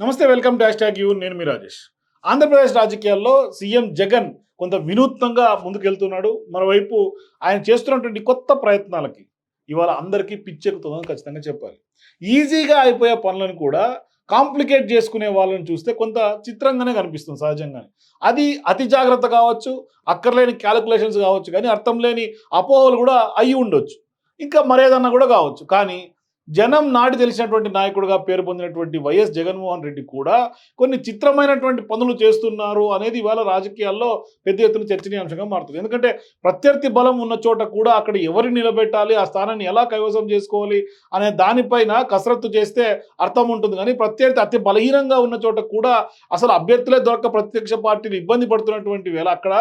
నమస్తే welcome dash tag you. నేను మీ రాజేష్. ఆంధ్రప్రదేశ్ రాజకీయాల్లో సీఎం జగన్ కొంత వినూత్నంగా ముందుకెళ్తున్నాడు. మరోవైపు ఆయన చేస్తున్నటువంటి కొత్త ప్రయత్నాలకి ఇవాళ అందరికీ పిచ్చెక్కుతుందని ఖచ్చితంగా చెప్పాలి. ఈజీగా అయిపోయే పనులను కూడా కాంప్లికేట్ చేసుకునే వాళ్ళని చూస్తే కొంత చిత్రంగానే కనిపిస్తుంది సహజంగానే. అది అతి జాగ్రత్త కావచ్చు అక్కర్లేని క్యాలిక్యులేషన్స్ కావచ్చు కానీ అర్థం లేని అపోహలు కూడా అయి ఉండొచ్చు. ఇంకా మరేదన్నా కూడా కావచ్చు. కానీ జనం నాటి తెలిసినటువంటి నాయకుడిగా పేరు పొందినటువంటి వైఎస్ జగన్మోహన్ రెడ్డి కూడా కొన్ని చిత్రమైనటువంటి పనులు చేస్తున్నారు అనేది ఇవాళ రాజకీయాల్లో పెద్ద ఎత్తున చర్చనీయాంశంగా మారుతుంది. ఎందుకంటే ప్రత్యర్థి బలం ఉన్న చోట కూడా అక్కడ ఎవరిని నిలబెట్టాలి ఆ స్థానాన్ని ఎలా కైవసం చేసుకోవాలి అనే దానిపైన కసరత్తు చేస్తే అర్థం ఉంటుంది. కానీ ప్రత్యర్థి అతి బలహీనంగా ఉన్న చోట కూడా అసలు అభ్యర్థులే దొరక ప్రత్యక్ష పార్టీలు ఇబ్బంది పడుతున్నటువంటి వేళ అక్కడ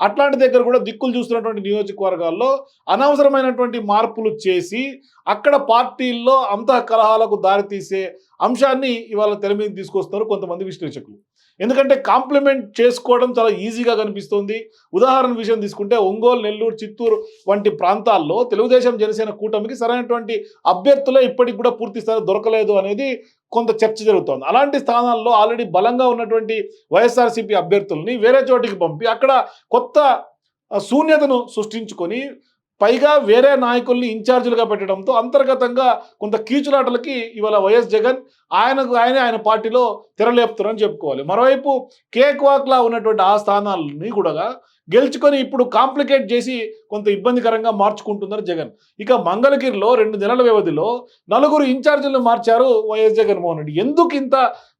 అట్లాంటి దగ్గర కూడా దిక్కులు చూస్తున్నటువంటి నియోజకవర్గాల్లో అనవసరమైనటువంటి మార్పులు చేసి అక్కడ పార్టీల్లో అంత కలహాలకు దారితీసే అంశాన్ని ఇవాళ తెర మీద తీసుకొస్తున్నారు కొంతమంది విశ్లేషకులు. ఎందుకంటే కాంప్లిమెంట్ చేసుకోవడం చాలా ఈజీగా కనిపిస్తుంది. ఉదాహరణ విషయం తీసుకుంటే ఒంగోలు నెల్లూరు చిత్తూరు వంటి ప్రాంతాల్లో తెలుగుదేశం జనసేన కూటమికి సరైనటువంటి అభ్యర్థులే ఇప్పటికి కూడా పూర్తి స్థాయి దొరకలేదు అనేది కొంత చర్చ జరుగుతోంది. అలాంటి స్థానాల్లో ఆల్రెడీ బలంగా ఉన్నటువంటి వైఎస్ఆర్సీపీ అభ్యర్థుల్ని వేరే చోటికి పంపి అక్కడ కొత్త శూన్యతను సృష్టించుకొని పైగా వేరే నాయకుల్ని ఇన్ఛార్జీలుగా పెట్టడంతో అంతర్గతంగా కొంత కీచులాటలకి ఇవాళ వైఎస్ జగన్ ఆయనకు ఆయన ఆయన పార్టీలో తెరలేపుతారని చెప్పుకోవాలి. మరోవైపు కేక్ వాక్లా ఉన్నటువంటి ఆ స్థానాలని కూడా గెలుచుకొని ఇప్పుడు కాంప్లికేట్ చేసి కొంత ఇబ్బందికరంగా మార్చుకుంటున్నారు జగన్. ఇక మంగళగిరిలో రెండు నెలల వ్యవధిలో నలుగురు ఇన్ఛార్జీలను మార్చారు వైఎస్ జగన్మోహన్ రెడ్డి. ఎందుకు ఇంత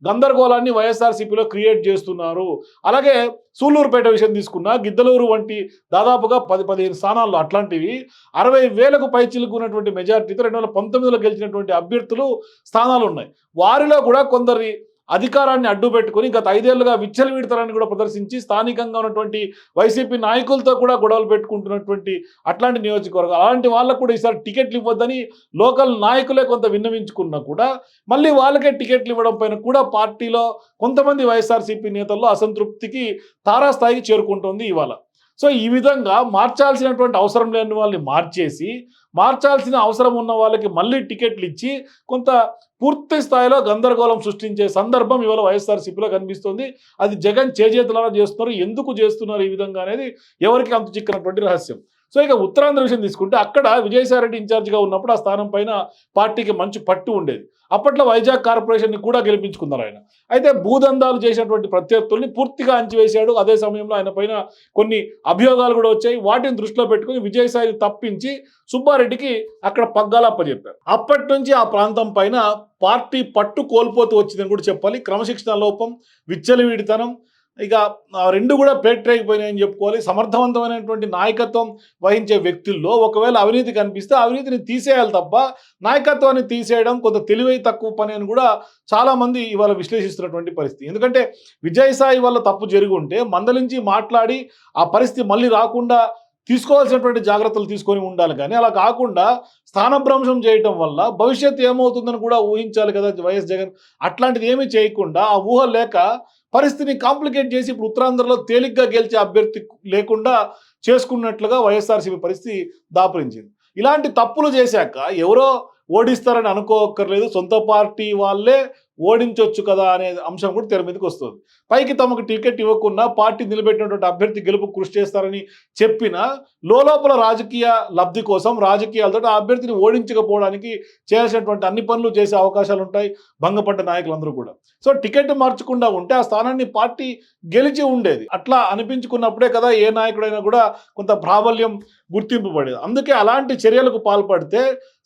గందరగోళాన్ని వైఎస్ఆర్సీపీలో క్రియేట్ చేస్తున్నారు? అలాగే సూళ్ళూరుపేట విషయం తీసుకున్న గిద్దలూరు వంటి దాదాపుగా పది పదిహేను స్థానాల్లో అట్లాంటివి అరవై వేలకు పైచిలుకున్నటువంటి మెజార్టీతో రెండు వేల పంతొమ్మిదిలో గెలిచినటువంటి అభ్యర్థులు స్థానాలు ఉన్నాయి. వారిలో కూడా కొందరి అధికారాన్ని అడ్డు పెట్టుకుని గత ఐదేళ్ళుగా విచ్చలవిడతనాన్ని కూడా ప్రదర్శించి స్థానికంగా ఉన్నటువంటి వైసీపీ నాయకులతో కూడా గొడవలు పెట్టుకుంటున్నటువంటి అట్లాంటి నియోజకవర్గం. అలాంటి వాళ్ళకు కూడా ఈసారి టికెట్లు ఇవ్వద్దని లోకల్ నాయకులే కొంత విన్నవించుకున్నా కూడా మళ్ళీ వాళ్ళకే టికెట్లు ఇవ్వడం పైన కూడా పార్టీలో కొంతమంది వైఎస్ఆర్సీపీ నేతల్లో అసంతృప్తికి తారాస్థాయికి చేరుకుంటోంది ఇవాళ. సో ఈ విధంగా మార్చాల్సినటువంటి అవసరం లేని వాళ్ళని మార్చేసి మార్చాల్సిన అవసరం ఉన్న వాళ్ళకి మళ్ళీ టికెట్లు ఇచ్చి కొంత పూర్తి స్థాయిలో గందరగోళం సృష్టించే సందర్భం ఇవాళ వైఎస్ఆర్సీపీలో కనిపిస్తుంది. అది జగన్ చేజేతులారా చేస్తున్నారు? ఎందుకు చేస్తున్నారు ఈ విధంగా అనేది ఎవరికి అంతు చిక్కినటువంటి రహస్యం. సో ఇక ఉత్తరాంధ్ర విషయం తీసుకుంటే అక్కడ విజయసాయిరెడ్డి ఇన్ఛార్జిగా ఉన్నప్పుడు ఆ స్థానం పైన పార్టీకి మంచి పట్టు ఉండేది. అప్పట్లో వైజాగ్ కార్పొరేషన్ని కూడా గెలిపించుకున్నారు ఆయన. అయితే భూదందాలు చేసినటువంటి ప్రత్యర్థుల్ని పూర్తిగా అంచివేశాడు అదే సమయంలో ఆయన పైన కొన్ని అభియోగాలు కూడా వచ్చాయి. వాటిని దృష్టిలో పెట్టుకుని విజయసాయిని తప్పించి సుబ్బారెడ్డికి అక్కడ పగ్గాలప్పచెప్పారు అప్పటి నుంచి ఆ ప్రాంతం పైన పార్టీ పట్టు కోల్పోతూ వచ్చిందని కూడా చెప్పాలి. క్రమశిక్షణ లోపం విచ్చలవిడితనం ఇక రెండు కూడా పేట్రైపోయినాయని చెప్పుకోవాలి. సమర్థవంతమైనటువంటి నాయకత్వం వహించే వ్యక్తుల్లో ఒకవేళ అవినీతి కనిపిస్తే అవినీతిని తీసేయాలి తప్ప నాయకత్వాన్ని తీసేయడం కొంత తెలివై తక్కువ పని అని కూడా చాలామంది ఇవాళ విశ్లేషిస్తున్నటువంటి పరిస్థితి. ఎందుకంటే విజయసాయి వల్ల తప్పు జరిగి ఉంటే మందలించి మాట్లాడి ఆ పరిస్థితి మళ్ళీ రాకుండా తీసుకోవాల్సినటువంటి జాగ్రత్తలు తీసుకొని ఉండాలి కానీ అలా కాకుండా స్థానభ్రంశం చేయటం వల్ల భవిష్యత్తు ఏమవుతుందని కూడా ఊహించాలి కదా వైఎస్ జగన్. అట్లాంటిది ఏమీ చేయకుండా ఆ ఊహ లేక పరిస్థితిని కాంప్లికేట్ చేసి ఇప్పుడు ఉత్తరాంధ్రలో తేలిగ్గా గెలిచే అభ్యర్థి లేకుండా చేసుకున్నట్లుగా వైఎస్ఆర్సీపీ పరిస్థితి దాపురించింది. ఇలాంటి తప్పులు చేశాక ఎవరో ఓడిస్తారని అనుకోక్కర్లేదు. సొంత పార్టీ వాళ్ళే ఓడించవచ్చు కదా అనే అంశం కూడా తెర మీదకి వస్తుంది. పైకి తమకు టికెట్ ఇవ్వకుండా పార్టీ నిలబెట్టినటువంటి అభ్యర్థి గెలుపు కృషి చేస్తారని చెప్పిన లోపల రాజకీయ లబ్ధి కోసం రాజకీయాలతో ఆ అభ్యర్థిని ఓడించకపోవడానికి చేయాల్సినటువంటి అన్ని పనులు చేసే అవకాశాలు ఉంటాయి భంగపడ్డ నాయకులందరూ కూడా. సో టికెట్ మార్చకుండా ఉంటే ఆ స్థానాన్ని పార్టీ గెలిచి ఉండేది. అట్లా అనిపించుకున్నప్పుడే కదా ఏ నాయకుడైనా కూడా కొంత ప్రాబల్యం గుర్తింపు పడేది అందుకే అలాంటి చర్యలకు పాల్పడితే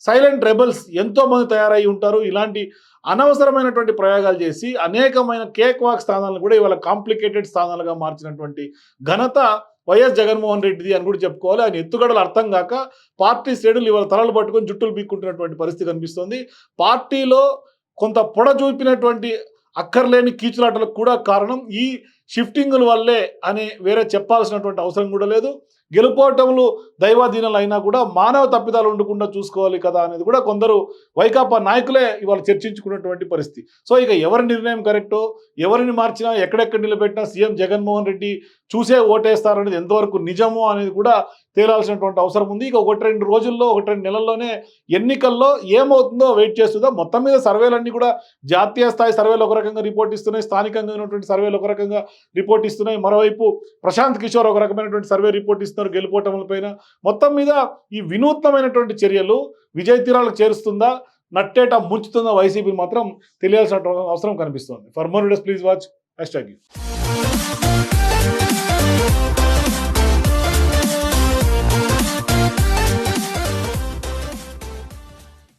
సైలెంట్ రెబల్స్ ఎంతో మంది తయారై ఉంటారు. ఇలాంటి అనవసరమైనటువంటి ప్రయోగాలు చేసి అనేకమైన కేక్ వాక్ స్థానాలను కూడా ఇవాళ కాంప్లికేటెడ్ స్థానాలుగా మార్చినటువంటి ఘనత వైఎస్ జగన్మోహన్ రెడ్డిది అని కూడా చెప్పుకోవాలి. ఆయన ఎత్తుగడలు అర్థం కాక పార్టీ శ్రేణులు ఇవాళ తలలు పట్టుకొని జుట్టులు బీక్కుంటున్నటువంటి పరిస్థితి కనిపిస్తుంది. పార్టీలో కొంత పొడ చూపినటువంటి అక్కర్లేని కీచులాటలకు కూడా కారణం ఈ షిఫ్టింగుల వల్లే అని వేరే చెప్పాల్సినటువంటి అవసరం కూడా లేదు. గెలుపోవటములు దైవాధీనాలు అయినా కూడా మానవ తప్పిదాలు ఉండకుండా చూసుకోవాలి కదా అనేది కూడా కొందరు వైకాపా నాయకులే ఇవాళ చర్చించుకున్నటువంటి పరిస్థితి. సో ఇక ఎవరి నిర్ణయం కరెక్టో ఎవరిని మార్చినా ఎక్కడెక్కడ నిలబెట్టినా సీఎం జగన్మోహన్ రెడ్డి చూసే ఓటేస్తారనేది ఎంతవరకు నిజమో అనేది కూడా తేలాల్సినటువంటి అవసరం ఉంది. ఇక ఒకటి రెండు రోజుల్లో ఒకటి రెండు నెలల్లోనే ఎన్నికల్లో ఏమవుతుందో వెయిట్ చేస్తుందో మొత్తం మీద సర్వేలన్నీ కూడా జాతీయ స్థాయి సర్వేలు ఒక రకంగా రిపోర్ట్ ఇస్తున్నాయి స్థానికంగా ఉన్నటువంటి సర్వేలు ఒక రకంగా రిపోర్ట్ ఇస్తున్నాయి. మరోవైపు ప్రశాంత్ కిషోర్ ఒక రకమైనటువంటి సర్వే రిపోర్ట్ ఇస్తున్నారు గెలుపోవటములపైన మొత్తం మీద ఈ వినూత్నమైనటువంటి చర్యలు విజయ తీరాలకు చేరుస్తుందా నట్టేట ముంచుతుందా వైసీపీ మాత్రం తెలియాల్సిన అవసరం కనిపిస్తుంది. For more please watch hashtag